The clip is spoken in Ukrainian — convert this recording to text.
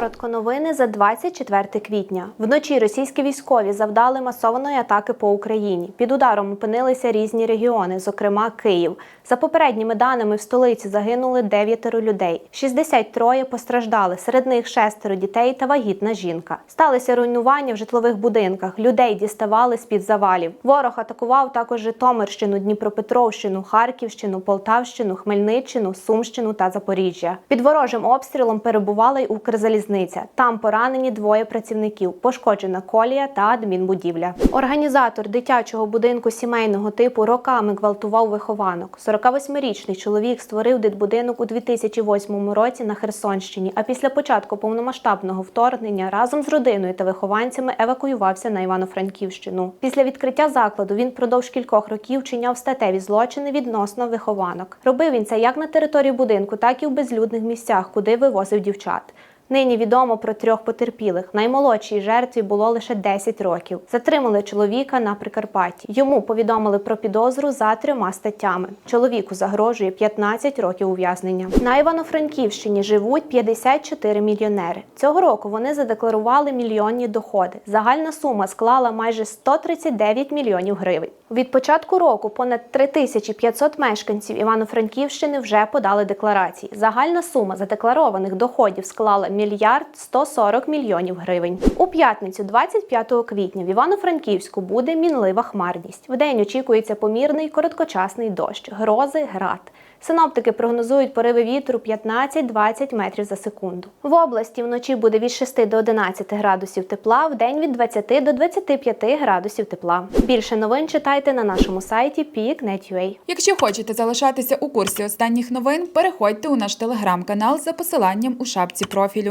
Коротко новини за 24 квітня. Вночі російські військові завдали масованої атаки по Україні. Під ударом опинилися різні регіони, зокрема Київ. За попередніми даними в столиці загинули дев'ятеро людей. 63 постраждали. Серед них шестеро дітей та вагітна жінка. Сталися руйнування в житлових будинках. Людей діставали з під завалів. Ворог атакував також Житомирщину, Дніпропетровщину, Харківщину, Полтавщину, Хмельниччину, Сумщину та Запоріжжя. Під ворожим обстрілом перебувала й Укрзалізниця. Там поранені двоє працівників, пошкоджена колія та адмінбудівля. Організатор дитячого будинку сімейного типу роками гвалтував вихованок. 48-річний чоловік створив дитбудинок у 2008 році на Херсонщині. А після початку повномасштабного вторгнення разом з родиною та вихованцями евакуювався на Івано-Франківщину. Після відкриття закладу він впродовж кількох років чиняв статеві злочини відносно вихованок. Робив він це як на території будинку, так і в безлюдних місцях, куди вивозив дівчат. Нині відомо про трьох потерпілих. Наймолодшій жертві було лише 10 років. Затримали чоловіка на Прикарпатті. Йому повідомили про підозру за трьома статтями. Чоловіку загрожує 15 років ув'язнення. На Івано-Франківщині живуть 54 мільйонери. Цього року вони задекларували мільйонні доходи. Загальна сума склала майже 139 мільйонів гривень. Від початку року понад 3500 мешканців Івано-Франківщини вже подали декларації. Загальна сума задекларованих доходів склала мільярд 140 мільйонів гривень. У п'ятницю, 25 квітня, в Івано-Франківську буде мінлива хмарність. Вдень очікується помірний короткочасний дощ, грози, град. Синоптики прогнозують пориви вітру 15-20 метрів за секунду. В області вночі буде від 6 до 11 градусів тепла, в день від 20 до 25 градусів тепла. Більше новин читайте на нашому сайті peak.net.ua. Якщо хочете залишатися у курсі останніх новин, переходьте у наш телеграм-канал за посиланням у шапці профілю.